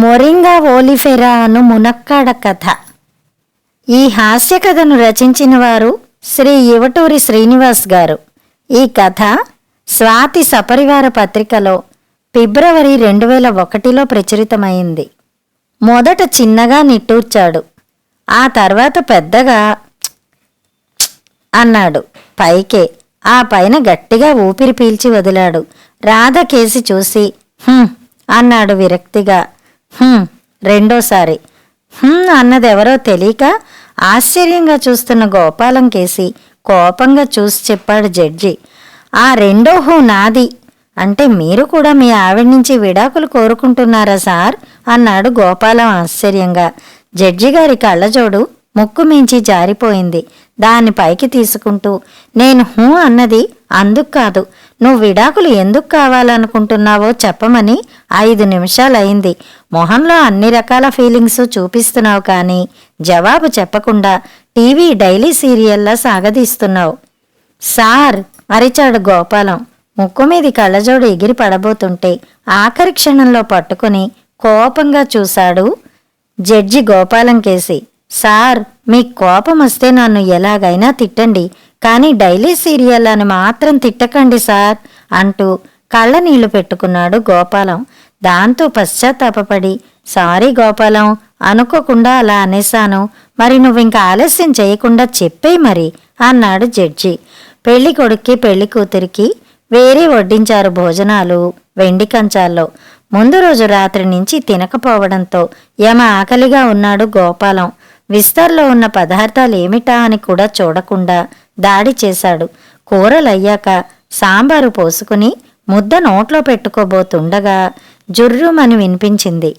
Moringa ఓలిఫెరా అను మునక్కాడ కథ. ఈ హాస్య కథను రచించిన వారు శ్రీ యువటూరి శ్రీనివాస్ గారు. ఈ కథ స్వాతి సపరివార పత్రికలో ఫిబ్రవరి రెండు వేల ఒకటిలో ప్రచురితమైంది. మొదట చిన్నగా నిట్టూర్చాడు. ఆ తర్వాత పెద్దగా అన్నాడు. పైకే ఆ పైన గట్టిగా ఊపిరి పీల్చి వదిలాడు. రాధ కేసి చూసి అన్నాడు విరక్తిగా. రెండోసారి. అన్నదెవరో తెలియక ఆశ్చర్యంగా చూస్తున్న గోపాలం కేసి కోపంగా చూసి చెప్పాడు జడ్జి. ఆ రెండో హూ నాది. అంటే మీరు కూడా మీ ఆవిడ నుంచి విడాకులు కోరుకుంటున్నారా సార్? అన్నాడు గోపాలం ఆశ్చర్యంగా. జడ్జి గారి కళ్ళజోడు ముక్కు మించి జారిపోయింది. దాన్ని పైకి తీసుకుంటూ నేను హూ అన్నది అందుకు కాదు నువ్వు విడాకులు ఎందుకు కావాలనుకుంటున్నావో చెప్పమని ఐదు నిమిషాలయింది మొహంలో అన్ని రకాల ఫీలింగ్స్ చూపిస్తున్నావు కానీ జవాబు చెప్పకుండా టీవీ డైలీ సీరియల్లా సాగదీస్తున్నావు. సార్ అరిచాడు గోపాలం. ముక్కు మీది కళ్ళజోడు ఎగిరి పడబోతుంటే ఆఖరి క్షణంలో పట్టుకుని కోపంగా చూశాడు జడ్జి గోపాలం కేసి. సార్ మీకు కోపం వస్తే నన్ను ఎలాగైనా తిట్టండి. కానీ డైలీ సీరియల్ అని మాత్రం తిట్టకండి సార్ అంటూ కళ్ళ నీళ్ళు పెట్టుకున్నాడు గోపాలం. దాంతో పశ్చాత్తాపపడి సారీ గోపాలం అనుకోకుండా అలా అనేశాను. మరి నువ్వింక ఆలస్యం చేయకుండా చెప్పేయి మరి అన్నాడు జడ్జి. పెళ్ళి కొడుక్కి పెళ్ళి కూతురికి వేరే వడ్డించారు భోజనాలు వెండి కంచాల్లో. ముందు రోజు రాత్రి నుంచి తినకపోవడంతో యమ ఆకలిగా ఉన్నాడు గోపాలం. విస్తర్లో ఉన్న పదార్థాలు ఏమిటా అని కూడా చూడకుండా దాడి చేశాడు. కూరలయ్యాక సాంబారు పోసుకుని ముద్ద నోట్లో పెట్టుకోబోతుండగా జుర్రుమని వినిపించింది.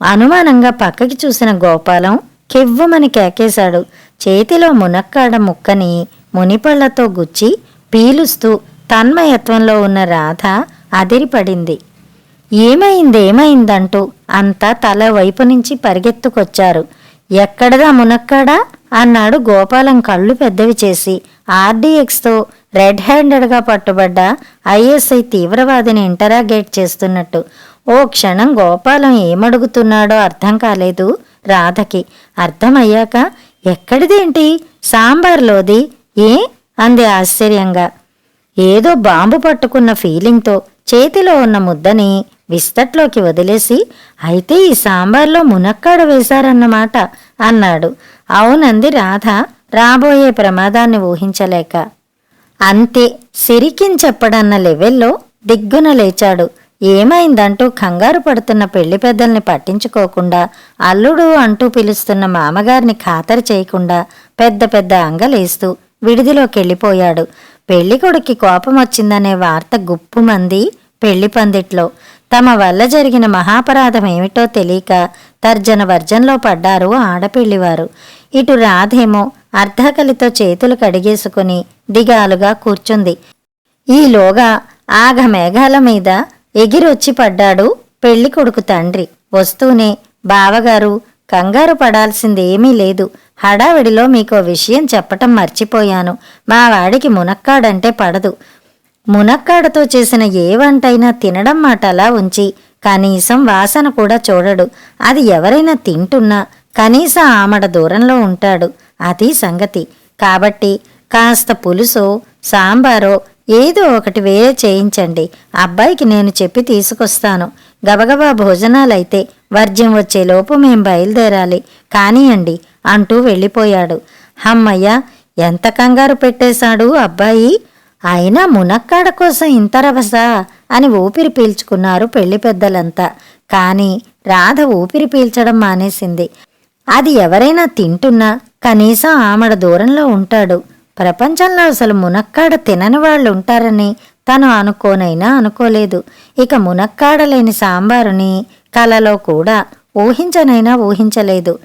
అనుమానంగా పక్కకి చూసిన గోపాలం కెవ్వుమని కేకేశాడు. చేతిలో మునక్కాడ ముక్కని మునిపళ్ళతో గుచ్చి పీలుస్తూ తన్మయత్వంలో ఉన్న రాధ అదిరిపడింది. ఏమైందేమైందంటూ అంతా తల వైపు నుంచి పరిగెత్తుకొచ్చారు. ఎక్కడదా మునక్కాడా? అన్నాడు గోపాలం కళ్ళు పెద్దవి చేసి. ఆర్డీఎక్స్తో రెడ్ హ్యాండెడ్గా పట్టుబడ్డ ఐఎస్ఐ తీవ్రవాదిని ఇంటరాగేట్ చేస్తున్నట్టు. ఓ క్షణం గోపాలం ఏమడుగుతున్నాడో అర్థం కాలేదు రాధకి. అర్థమయ్యాక ఎక్కడిదేంటి? సాంబార్లోది ఏ? అంది ఆశ్చర్యంగా. ఏదో బాంబు పట్టుకున్న ఫీలింగ్తో చేతిలో ఉన్న ముద్దని విస్తట్లోకి వదిలేసి అయితే ఈ సాంబార్లో మునక్కాడ వేశారన్నమాట అన్నాడు. అవునంది రాధ రాబోయే ప్రమాదాన్ని ఊహించలేక. అంతే సిరికించెప్పడన్న లెవెల్లో దిగ్గున లేచాడు. ఏమైందంటూ కంగారు పడుతున్న పెళ్ళి పెద్దల్ని పట్టించుకోకుండా అల్లుడు అంటూ పిలుస్తున్న మామగారిని ఖాతరు చేయకుండా పెద్ద పెద్ద అంగలేస్తూ విడిదిలోకెళ్ళిపోయాడు పెళ్ళి కొడుక్కి కోపం వచ్చిందనే వార్త గుప్పుమంది పెళ్ళి పందిట్లో. తమ వల్ల జరిగిన మహాపరాధం ఏమిటో తెలియక తర్జన వర్జంలో పడ్డారు ఆడపిల్లివారు. ఇటు రాధేమో అర్ధకలితో చేతులు కడిగేసుకుని దిగాలుగా కూర్చుంది. ఈలోగా ఆగమేఘాల మీద ఎగిరొచ్చి పడ్డాడు పెళ్ళి కొడుకు తండ్రి. వస్తూనే బావగారు కంగారు పడాల్సిందేమీ లేదు. హడావిడిలో మీకో విషయం చెప్పటం మర్చిపోయాను. మా వాడికి మునక్కాడంటే పడదు. మునక్కాడతో చేసిన ఏ వంటైనా తినడం మాట అలా ఉంచి కనీసం వాసన కూడా చూడడు. అది ఎవరైనా తింటున్నా కనీసం ఆమడ దూరంలో ఉంటాడు. అది సంగతి. కాబట్టి కాస్త పులుసో సాంబారో ఏదో ఒకటి వేరే చేయించండి. అబ్బాయికి నేను చెప్పి తీసుకొస్తాను. గబగబా భోజనాలైతే వర్జ్యం వచ్చేలోపు మేం బయలుదేరాలి. కానియండి అంటూ వెళ్ళిపోయాడు. హమ్మయ్య ఎంత కంగారు పెట్టేశాడు అబ్బాయి? అయినా మునక్కాడ కోసం ఇంత రభసా అని ఊపిరి పీల్చుకున్నారు పెళ్ళి పెద్దలంతా. కానీ రాధ ఊపిరి పీల్చడం మానేసింది. అది ఎవరైనా తింటున్నా కనీసం ఆమడ దూరంలో ఉంటాడు. ప్రపంచంలో అసలు మునక్కాడ తినని వాళ్ళు ఉంటారని తను అనుకోనైనా అనుకోలేదు. ఇక మునక్కాడ లేని సాంబారుని కలలో కూడా ఊహించనైనా ఊహించలేదు.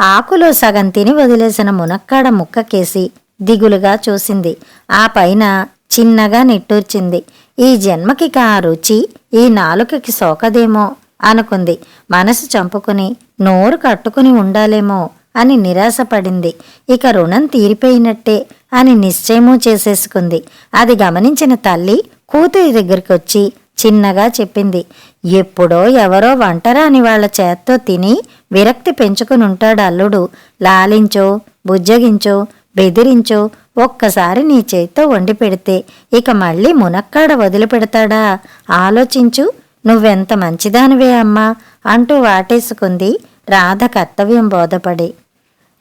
ఆకులో సగం తిని వదిలేసిన మునక్కాడ ముక్కకేసి దిగులుగా చూసింది. ఆ పైన చిన్నగా నిట్టూర్చింది. ఈ జన్మకి ఆ రుచి ఈ నాలుకకి సోకదేమో అనుకుంది. మనసు చంపుకుని నోరు కట్టుకుని ఉండాలేమో అని నిరాశపడింది. ఇక రుణం తీరిపోయినట్టే అని నిశ్చయమూ చేసేసుకుంది. అది గమనించిన తల్లి కూతురి దగ్గరికి వచ్చి చిన్నగా చెప్పింది. ఎప్పుడో ఎవరో వంటరాని వాళ్ళ చేత్తో తిని విరక్తి పెంచుకుని ఉంటాడు అల్లుడు. లాలించో బుజ్జగించో బెదిరించో ఒక్కసారి నీ చేత్తో వండి పెడితే ఇక మళ్ళీ మునక్కాడ వదిలిపెడతాడా ఆలోచించు. నువ్వెంత మంచిదానివే అమ్మా అంటూ వాటేసుకుంది రాధ కర్తవ్యం బోధపడి.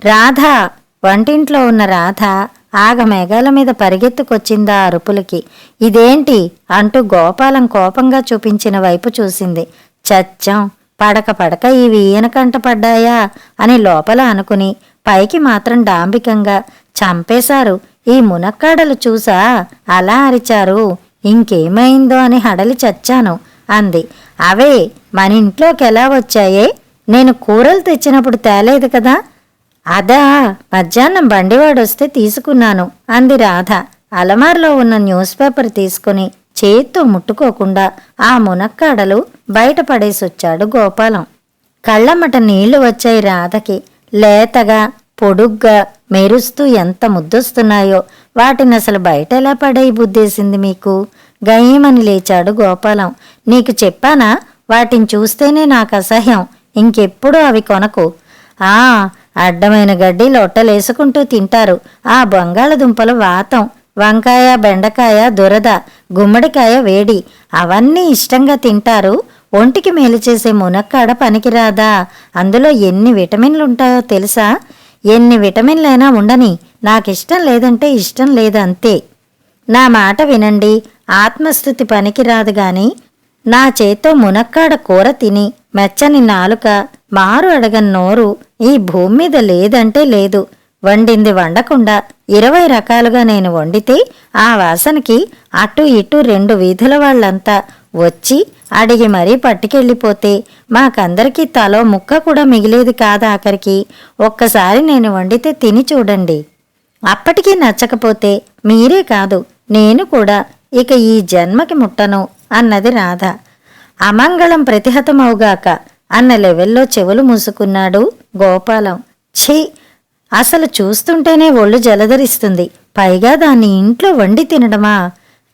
రాధ! వంటింట్లో ఉన్న రాధ ఆగమేఘాల మీద పరిగెత్తుకొచ్చిందా అరుపులకి. ఇదేంటి? అంటూ గోపాలం కోపంగా చూపించిన వైపు చూసింది. చచ్చం! పడక పడక ఇవి ఈయన కంట పడ్డాయా? అని లోపల అనుకుని పైకి మాత్రం డాంబికంగా చంపేశారు. ఈ మునక్కాడలు చూసా? అలా అరిచారు. ఇంకేమైందో అని హడలి చచ్చాను. అంది. అవే మన ఇంట్లోకి ఎలా వచ్చాయే? నేను కూరలు తెచ్చినప్పుడు తేలేదు కదా? అదా మధ్యాహ్నం బండివాడొస్తే తీసుకున్నాను అంది రాధ. అలమార్లో ఉన్న న్యూస్ పేపర్ తీసుకుని చేత్తో ముట్టుకోకుండా ఆ మునక్కాడలు బయట పడేసొచ్చాడు గోపాలం. కళ్ళమ్మట నీళ్ళు వచ్చాయి రాధకి. లేతగా పొడుగ్గా మెరుస్తూ ఎంత ముద్దొస్తున్నాయో వాటిని అసలు బయట ఎలా పడై బుద్ధేసింది మీకు? గయ్యమని లేచాడు గోపాలం. నీకు చెప్పానా? వాటిని చూస్తేనే నాకు అసహ్యం. ఇంకెప్పుడు అవి కొనకు. ఆ అడ్డమైన గడ్డి లొట్టలేసుకుంటూ తింటారు. ఆ బంగాళదుంపల వాతం. వంకాయ బెండకాయ దురద గుమ్మడికాయ వేడి. అవన్నీ ఇష్టంగా తింటారు. ఒంటికి మేలు చేసే మునక్కాడ పనికిరాదా? అందులో ఎన్ని విటమిన్లుంటాయో తెలుసా? ఎన్ని విటమిన్లైనా ఉండని నాకిష్టం లేదంటే ఇష్టం లేదంతే. నా మాట వినండి. ఆత్మస్థుతి పనికిరాదు గాని నా చేత్తో మునక్కాడ కూర తిని మెచ్చని నాలుక మారు అడగని నోరు ఈ భూమి మీద లేదంటే లేదు. వండింది వండకుండా ఇరవై రకాలుగా నేను వండితే ఆ వాసనకి అటు ఇటు రెండు వీధుల వాళ్ళంతా వచ్చి అడిగి మరీ పట్టుకెళ్ళిపోతే మాకందరికీ తలో ముక్క కూడా మిగిలేది కాదు ఆఖరికి? ఒక్కసారి నేను వండితే తిని చూడండి. అప్పటికీ నచ్చకపోతే మీరే కాదు నేను కూడా ఇక ఈ జన్మకి ముట్టను అన్నది రాధ. అమంగళం ప్రతిహతమవుగాక అన్న లెవెల్లో చెవులు మూసుకున్నాడు గోపాలం. ఛీ! అసలు చూస్తుంటేనే ఒళ్ళు జలధరిస్తుంది. పైగా దాన్ని ఇంట్లో వండి తినడమా?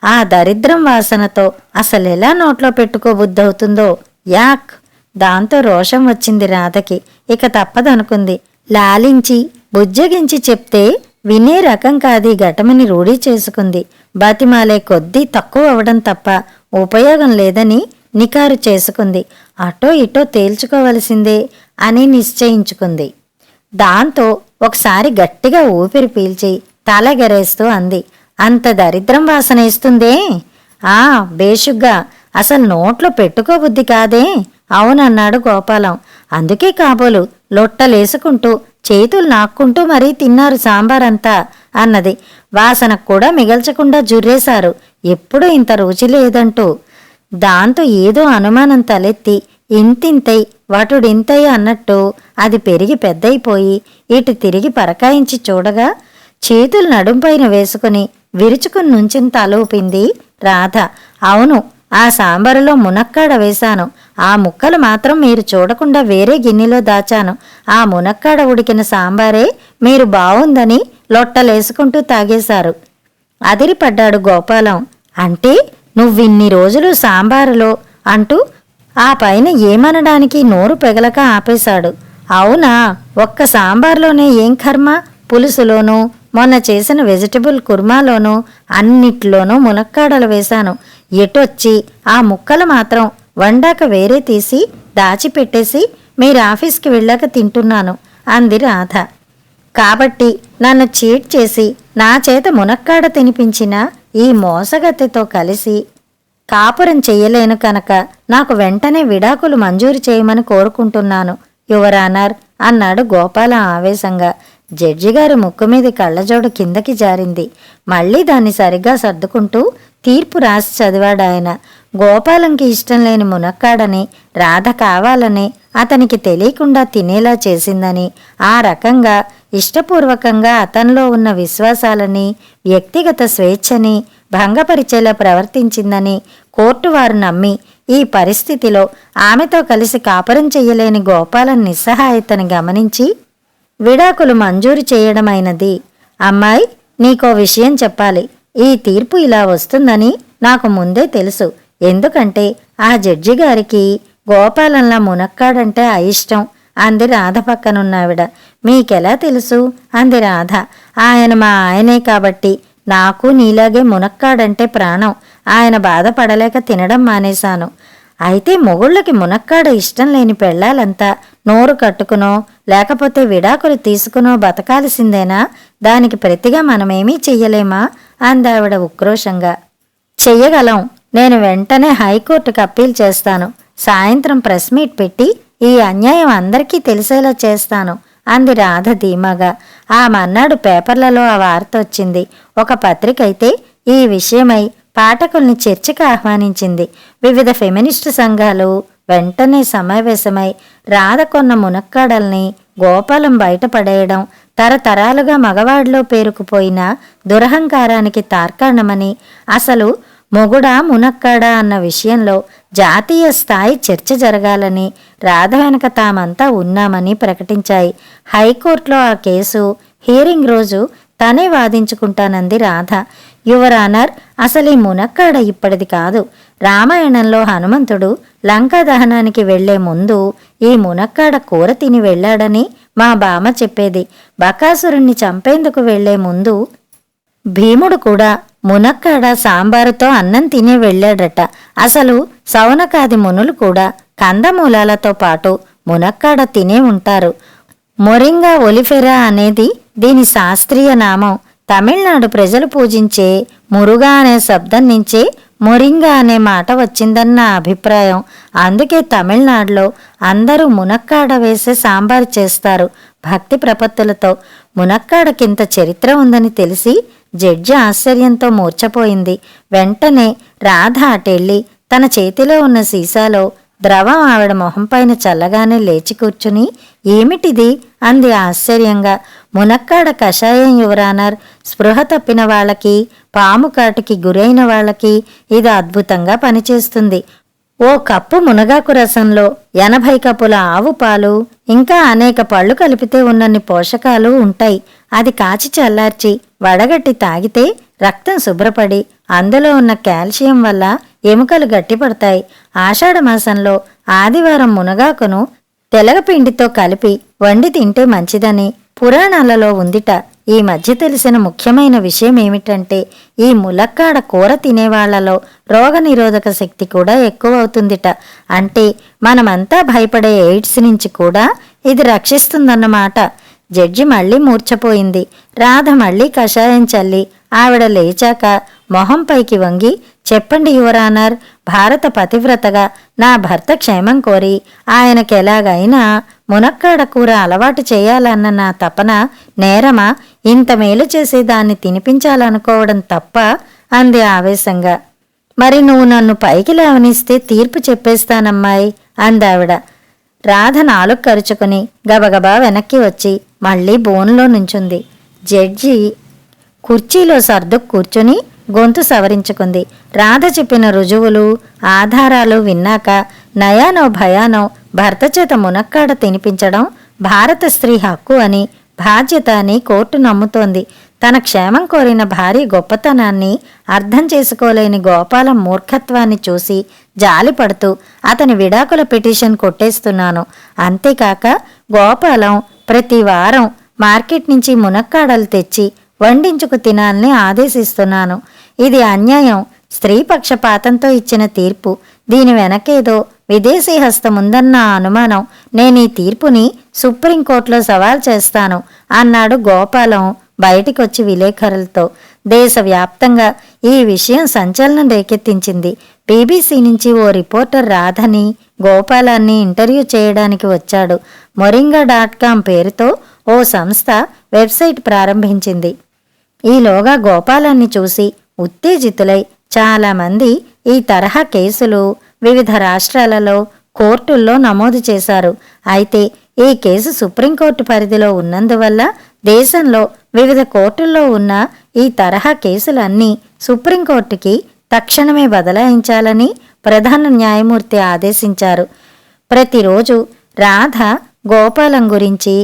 ఆ దరిద్రం వాసనతో అసలెలా నోట్లో పెట్టుకోబుద్దవుతుందో యాక్! దాంతో రోషం వచ్చింది రాధకి. ఇక తప్పదనుకుంది. లాలించి బుజ్జగించి చెప్తే వినే రకం కాది ఘటమని రూఢీ చేసుకుంది. బతిమాలే కొద్దీ తక్కువ అవడం తప్ప ఉపయోగం లేదని నికారు చేసుకుంది. అటో ఇటో తేల్చుకోవలసిందే అని నిశ్చయించుకుంది. దాంతో ఒకసారి గట్టిగా ఊపిరి పీల్చి తలగెరేస్తూ అంది. అంత దరిద్రం వాసనేస్తుందే ఆ బేషుగ్గా అసలు నోట్లో పెట్టుకోబుద్ధి కాదే. అవునన్నాడు గోపాలం. అందుకే కాబోలు లొట్టలేసుకుంటూ చేతులు నాక్కుంటూ మరీ తిన్నారు సాంబారంతా అన్నది. వాసనకు కూడా మిగల్చకుండా జుర్రేశారు. ఎప్పుడూ ఇంత రుచి లేదంటూ. దాంతో ఏదో అనుమానం తలెత్తి ఇంతింతై వటుడింతై అన్నట్టు అది పెరిగి పెద్దయిపోయి ఇటు తిరిగి పరకాయించి చూడగా చేతులు నడుంపైన వేసుకుని విరుచుకుని నుంచిన తలూపింది రాధ. అవును ఆ సాంబారులో మునక్కాడ వేశాను. ఆ ముక్కలు మాత్రం మీరు చూడకుండా వేరే గిన్నెలో దాచాను. ఆ మునక్కాడ ఉడికిన సాంబారే మీరు బావుందని లొట్టలేసుకుంటూ తాగేశారు. అదిరిపడ్డాడు గోపాలం. అంటే నువ్విన్ని రోజులు సాంబారులో అంటూ ఆ పైన ఏమనడానికి నోరు పెగలక ఆపేశాడు. అవునా ఒక్క సాంబార్లోనే ఏం కర్మ? పులుసులోనూ మొన్న చేసిన వెజిటబుల్ కుర్మాలోనూ అన్నిట్లోనూ మునక్కాడలు వేశాను. ఎటొచ్చి ఆ ముక్కలు మాత్రం వండాక వేరే తీసి దాచిపెట్టేసి మీరు ఆఫీస్కి వెళ్ళాక తింటున్నాను అంది రాధ. కాబట్టి నన్ను చీట్ చేసి నా చేత మునక్కాడ తినిపించిన ఈ మోసగత్తెతో కలిసి కాపురం చెయ్యలేను కనుక నాకు వెంటనే విడాకులు మంజూరు చేయమని కోరుకుంటున్నాను యువరానర్ అన్నాడు గోపాల ఆవేశంగా. జడ్జి గారి ముక్కు మీద కళ్ళజోడు కిందకి జారింది. మళ్ళీ దాన్ని సరిగ్గా సర్దుకుంటూ తీర్పు రాసి చదివాడాయన గోపాలంకి ఇష్టం లేని మునక్కాడని రాధ కావాలని అతనికి తెలియకుండా తినేలా చేసిందని ఆ రకంగా ఇష్టపూర్వకంగా అతనిలో ఉన్న విశ్వాసాలని వ్యక్తిగత స్వేచ్ఛని భంగపరిచేలా ప్రవర్తించిందని కోర్టు వారు నమ్మి ఈ పరిస్థితిలో ఆమెతో కలిసి కాపురం చెయ్యలేని గోపాలన్ నిస్సహాయతని గమనించి విడాకులు మంజూరు చేయడమైనది. అమ్మాయి నీకో విషయం చెప్పాలి. ఈ తీర్పు ఇలా వస్తుందని నాకు ముందే తెలుసు. ఎందుకంటే ఆ జడ్జి గారికి గోపాలంలా మునక్కాడంటే అయిష్టం అంది రాధ పక్కనున్నావిడ. మీకెలా తెలుసు? అంది రాధ. ఆయన మా ఆయనే కాబట్టి నాకు నీలాగే మునక్కాడంటే ప్రాణం. ఆయన బాధపడలేక తినడం మానేశాను. అయితే మొగుళ్ళకి మునక్కాడ ఇష్టం లేని పెళ్ళాలంతా నోరు కట్టుకునో లేకపోతే విడాకులు తీసుకునో బతకాల్సిందేనా? దానికి ప్రతిగా మనమేమీ చెయ్యలేమా? అందావిడ ఉక్రోషంగా. చెయ్యగలం. నేను వెంటనే హైకోర్టుకు అప్పీల్ చేస్తాను. సాయంత్రం ప్రెస్ మీట్ పెట్టి ఈ అన్యాయం అందరికీ తెలిసేలా చేస్తాను. అంది రాధ ధీమాగా. ఆ మన్నాడు పేపర్లలో ఆ వార్త వచ్చింది. ఒక పత్రిక అయితే ఈ విషయమై పాఠకుల్ని చర్చకు ఆహ్వానించింది. వివిధ ఫెమినిస్టు సంఘాలు వెంటనే సమావేశమై రాధ కొన్న మునక్కాడల్ని గోపాలం బయటపడేయడం తరతరాలుగా మగవాడిలో పేరుకుపోయిన దురహంకారానికి తార్కాణమని అసలు మొగుడా మునక్కాడా అన్న విషయంలో జాతీయ స్థాయి చర్చ జరగాలని రాధ వెనక తామంతా ఉన్నామని ప్రకటించాయి. హైకోర్టులో ఆ కేసు హీరింగ్ రోజు తనే వాదించుకుంటానంది రాధ. యువర్ ఆనర్ అసలు ఈ మునక్కాడ ఇప్పటిది కాదు. రామాయణంలో హనుమంతుడు లంకా దహనానికి వెళ్ళే ముందు ఈ మునక్కాడ కూర తిని వెళ్ళాడని మా బామ చెప్పేది. బకాసురుణ్ణి చంపేందుకు వెళ్ళే ముందు భీముడు కూడా మునక్కాడ సాంబారుతో అన్నం తినే వెళ్ళాడట. అసలు సౌనకాది మునులు కూడా కందమూలాలతో పాటు మునక్కాడ తినే ఉంటారు. మొరింగా ఒలిఫెరా అనేది దీని శాస్త్రీయ నామం. తమిళనాడు ప్రజలు పూజించే మురుగా అనే శబ్దం నుంచే మొరింగా అనే మాట వచ్చిందన్న అభిప్రాయం. అందుకే తమిళనాడులో అందరూ మునక్కాడ వేసే సాంబారు చేస్తారు భక్తి ప్రపత్తులతో. మునక్కాడకింత చరిత్ర ఉందని తెలిసి జడ్జి ఆశ్చర్యంతో మూర్చపోయింది వెంటనే రాధ అటెళ్ళి తన చేతిలో ఉన్న సీసాలో ద్రవం ఆవిడ మొహంపైన చల్లగానే లేచి కూర్చుని ఏమిటిది? అంది ఆశ్చర్యంగా. మునక్కాడ కషాయం యువరానర్ స్పృహ తప్పిన వాళ్ళకి పాము కాటుకి గురైన వాళ్ళకి ఇది అద్భుతంగా పనిచేస్తుంది. ఓ కప్పు మునగాకు రసంలో ఎనభై కప్పుల ఆవు పాలు ఇంకా అనేక పళ్ళు కలిపితే ఉన్నన్ని పోషకాలు ఉంటాయి. అది కాచి చల్లార్చి వడగట్టి తాగితే రక్తం శుభ్రపడి అందులో ఉన్న కాల్షియం వల్ల ఎముకలు గట్టిపడతాయి. ఆషాఢమాసంలో ఆదివారం మునగాకును తెలగపిండితో కలిపి వండి తింటే మంచిదని పురాణాలలో ఉందిట. ఈ మధ్య తెలిసిన ముఖ్యమైన విషయం ఏమిటంటే ఈ ములక్కాడ కూర తినేవాళ్ళలో రోగనిరోధక శక్తి కూడా ఎక్కువ అవుతుందిట అంటే మనమంతా భయపడే ఎయిడ్స్ నుంచి కూడా ఇది రక్షిస్తుందన్నమాట. జడ్జి మళ్ళీ మూర్చపోయింది రాధ మళ్ళీ కషాయం చల్లి ఆవిడ లేచాక మొహం పైకి వంగి చెప్పండి యువరానర్ భారత పతివ్రతగా నా భర్త క్షేమం కోరి ఆయనకెలాగైనా మునక్కాడ కూర అలవాటు చేయాలన్న నా తపన నేరమా? ఇంత మేలు చేసి దాన్ని తినిపించాలనుకోవడం తప్ప అంది ఆవేశంగా. మరి నువ్వు నన్ను పైకి లేవనిస్తే తీర్పు చెప్పేస్తానమ్మాయి అందావిడ. రాధ నాలుగు కరుచుకుని గబగబా వెనక్కి వచ్చి మళ్ళీ బోన్లో నుంచుంది. జడ్జి కుర్చీలో సర్దు కూర్చుని గొంతు సవరించుకుంది. రాధ చెప్పిన రుజువులు ఆధారాలు విన్నాక నయానో భయానో భర్త చేత మునక్కాడ తినిపించడం భారత స్త్రీ హక్కు అని బాధ్యత అని కోర్టు నమ్ముతోంది. తన క్షేమం కోరిన భారీ గొప్పతనాన్ని అర్థం చేసుకోలేని గోపాలం మూర్ఖత్వాన్ని చూసి జాలిపడుతూ అతని విడాకుల పిటిషన్ కొట్టేస్తున్నాను. అంతేకాక గోపాలం ప్రతి వారం మార్కెట్ నుంచి మునక్కాడలు తెచ్చి వండించుకు తినాలని ఆదేశిస్తున్నాను. ఇది అన్యాయం. స్త్రీ పక్షపాతంతో ఇచ్చిన తీర్పు. దీని వెనకేదో విదేశీ హస్తముందన్న అనుమానం. నేను ఈ తీర్పుని సుప్రీంకోర్టులో సవాల్ చేస్తాను అన్నాడు గోపాలం బయటికొచ్చి విలేకరులతో. దేశవ్యాప్తంగా ఈ విషయం సంచలనం రేకెత్తించింది. బీబీసీ నుంచి ఓ రిపోర్టర్ రాధని గోపాలాన్ని ఇంటర్వ్యూ చేయడానికి వచ్చాడు. మొరింగా డాట్ కామ్ పేరుతో ఓ సంస్థ వెబ్సైట్ ప్రారంభించింది. ఈలోగా గోపాలాన్ని చూసి ఉత్తేజితులై చాలామంది ఈ తరహా కేసులు వివిధ రాష్ట్రాలలో కోర్టుల్లో నమోదు చేశారు. అయితే ఈ కేసు సుప్రీంకోర్టు పరిధిలో ఉన్నందువల్ల దేశంలో వివిధ కోర్టుల్లో ఉన్న ఈ తరహా కేసులన్నీ సుప్రీంకోర్టుకి తక్షణమే బదలాయించాలని ప్రధాన న్యాయమూర్తి ఆదేశించారు. ప్రతిరోజు రాధ గోపాలం గురించి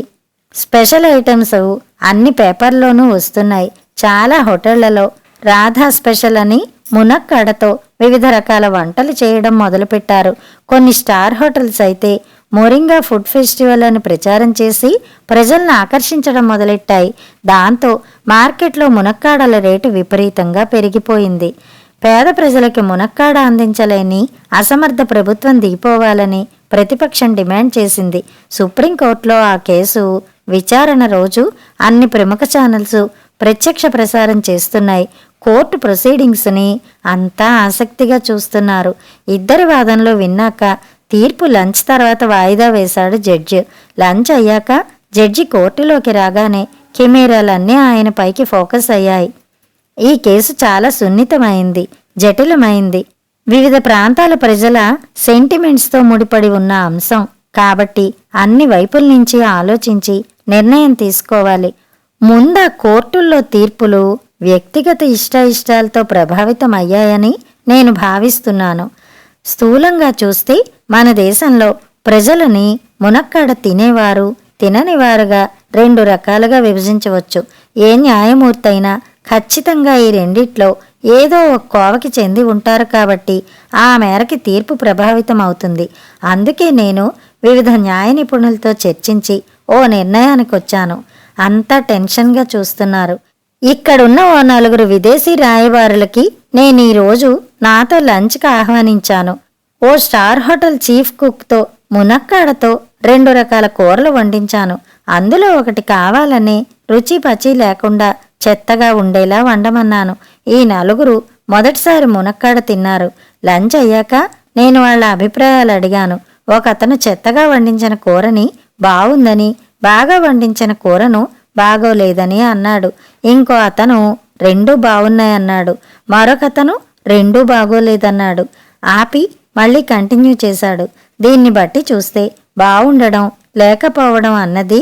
స్పెషల్ ఐటమ్స్ అన్ని పేపర్లోనూ వస్తున్నాయి. చాలా హోటళ్ళలో రాధా స్పెషల్ అని మునక్కాడతో వివిధ రకాల వంటలు చేయడం మొదలుపెట్టారు. కొన్ని స్టార్ హోటల్స్ అయితే మోరింగా ఫుడ్ ఫెస్టివల్ అని ప్రచారం చేసి ప్రజలను ఆకర్షించడం మొదలెట్టాయి. దాంతో మార్కెట్లో మునక్కాడల రేటు విపరీతంగా పెరిగిపోయింది. పేద ప్రజలకు మునక్కాడ అందించలేని అసమర్థ ప్రభుత్వం దిగిపోవాలని ప్రతిపక్షం డిమాండ్ చేసింది. సుప్రీంకోర్టులో ఆ కేసు విచారణ రోజు అన్ని ప్రముఖ ఛానల్స్ ప్రత్యక్ష ప్రసారం చేస్తున్నాయి. కోర్టు ప్రొసీడింగ్స్ని అంతా ఆసక్తిగా చూస్తున్నారు. ఇద్దరి వాదనలు విన్నాక తీర్పు లంచ్ తర్వాత వాయిదా వేశాడు జడ్జి. లంచ్ అయ్యాక జడ్జి కోర్టులోకి రాగానే కెమెరాలన్నీ ఆయన పైకి ఫోకస్ అయ్యాయి. ఈ కేసు చాలా సున్నితమైంది జటిలమైంది. వివిధ ప్రాంతాల ప్రజల సెంటిమెంట్స్తో ముడిపడి ఉన్న అంశం. కాబట్టి అన్ని వైపుల నుంచి ఆలోచించి నిర్ణయం తీసుకోవాలి. ముందా కోర్టుల్లో తీర్పులు వ్యక్తిగత ఇష్టాయిష్టాలతో ప్రభావితం అయ్యాయని నేను భావిస్తున్నాను. స్థూలంగా చూస్తే మన దేశంలో ప్రజలని మునక్కాడ తినేవారు తిననివారుగా రెండు రకాలుగా విభజించవచ్చు. ఏ న్యాయమూర్తి అయినా ఖచ్చితంగా ఈ రెండిట్లో ఏదో ఒక కోవకి చెంది ఉంటారు కాబట్టి ఆ మేరకి తీర్పు ప్రభావితం అవుతుంది అందుకే నేను వివిధ న్యాయ నిపుణులతో చర్చించి ఓ నిర్ణయానికి వచ్చాను అంతా టెన్షన్గా చూస్తున్నారు. ఇక్కడున్న ఓ నలుగురు విదేశీ రాయబారులకి నేను ఈరోజు నాతో లంచ్కి ఆహ్వానించాను. ఓ స్టార్ హోటల్ చీఫ్ కుక్తో మునక్కాడతో రెండు రకాల కూరలు వండించాను. అందులో ఒకటి కావాలని రుచి పచి లేకుండా చెత్తగా ఉండేలా వండమన్నాను. ఈ నలుగురు మొదటిసారి మునక్కాడ తిన్నారు. లంచ్ అయ్యాక నేను వాళ్ళ అభిప్రాయాలు అడిగాను. ఒకతను చెత్తగా వండించిన కూరని బావుందని బాగా వండించిన కూరను బాగోలేదని అన్నాడు. ఇంకో అతను రెండూ బాగున్నాయన్నాడు మరొకతను రెండూ బాగోలేదన్నాడు. ఆపి మళ్ళీ కంటిన్యూ చేశాడు. దీన్ని బట్టి చూస్తే బాగుండడం లేకపోవడం అన్నది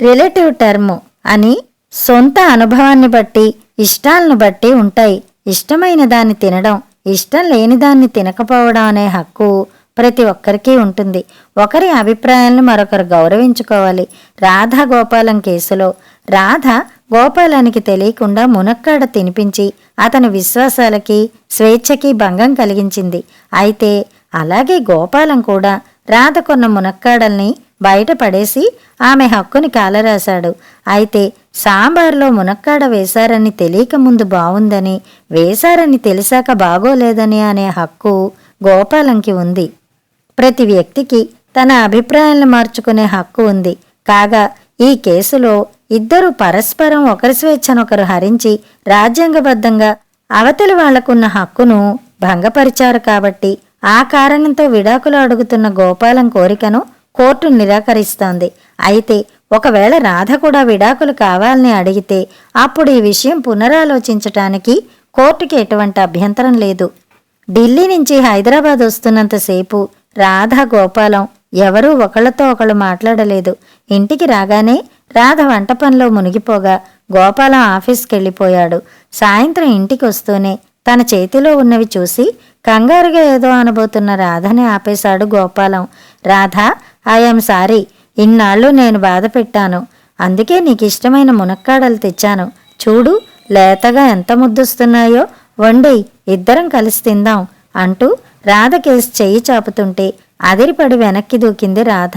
రిలేటివ్ టర్మ్ అని సొంత అనుభవాన్ని బట్టి ఇష్టాలను బట్టి ఉంటాయి. ఇష్టమైన దాన్ని తినడం ఇష్టం లేని దాన్ని తినకపోవడం అనే హక్కు ప్రతి ఒక్కరికి ఉంటుంది. ఒకరి అభిప్రాయాలను మరొకరు గౌరవించుకోవాలి. రాధ గోపాలం కేసులో రాధ గోపాలానికి తెలియకుండా మునక్కాడ తినిపించి అతని విశ్వాసాలకి స్వేచ్ఛకి భంగం కలిగించింది. అయితే అలాగే గోపాలం కూడా రాధ కొన్న మునక్కాడల్ని బయటపడేసి ఆమె హక్కుని కాలరాశాడు. అయితే సాంబార్లో మునక్కాడ వేశారని తెలియక ముందు బావుందని వేశారని తెలిసాక బాగోలేదని అనే హక్కు గోపాలంకి ఉంది. ప్రతి వ్యక్తికి తన అభిప్రాయాలను మార్చుకునే హక్కు ఉంది. కాగా ఈ కేసులో ఇద్దరు పరస్పరం ఒకరి స్వేచ్ఛనొకరు హరించి రాజ్యాంగబద్ధంగా అవతలి వాళ్ళకున్న హక్కును భంగపరిచారు కాబట్టి ఆ కారణంతో విడాకులు అడుగుతున్న గోపాలం కోరికను కోర్టు నిరాకరిస్తోంది. అయితే ఒకవేళ రాధ కూడా విడాకులు కావాలని అడిగితే అప్పుడు ఈ విషయం పునరాలోచించటానికి కోర్టుకి ఎటువంటి అభ్యంతరం లేదు. ఢిల్లీ నుంచి హైదరాబాద్ వస్తున్నంతసేపు రాధ గోపాలం ఎవరూ ఒకళ్ళతో ఒకళ్ళు మాట్లాడలేదు. ఇంటికి రాగానే రాధ వంట పనిలో మునిగిపోగా గోపాలం ఆఫీస్కి వెళ్ళిపోయాడు సాయంత్రం ఇంటికి వస్తూనే తన చేతిలో ఉన్నవి చూసి కంగారుగా ఏదో అనబోతున్న రాధని ఆపేశాడు గోపాలం. రాధ ఐఎమ్ సారీ ఇన్నాళ్ళు నేను బాధ పెట్టాను. అందుకే నీకు ఇష్టమైన మునక్కాడలు తెచ్చాను. చూడు లేతగా ఎంత ముద్దుస్తున్నాయో. వండి ఇద్దరం కలిసి తిందాం అంటూ రాధ కేసు చెయ్యి చాపుతుంటే అదిరిపడి వెనక్కి దూకింది రాధ.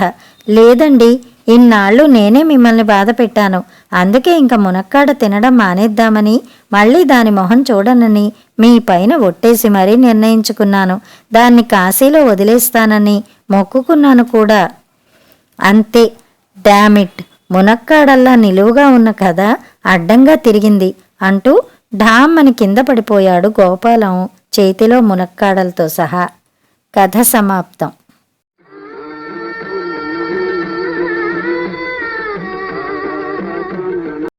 లేదండి ఇన్నాళ్ళు నేనే మిమ్మల్ని బాధ పెట్టాను. అందుకే ఇంక మునక్కాడ తినడం మానేద్దామని మళ్ళీ దాని మొహం చూడనని మీ పైన ఒట్టేసి మరీ నిర్ణయించుకున్నాను. దాన్ని కాశీలో వదిలేస్తానని మొక్కుకున్నాను కూడా. అంతే. డామిట్ మునక్కాడల్లా నిలువుగా ఉన్న కథ అడ్డంగా తిరిగింది అంటూ ఢామ్ అని కింద పడిపోయాడు గోపాలం. చేతిలో మునక్కాడలతో సహా కథ సమాప్తం.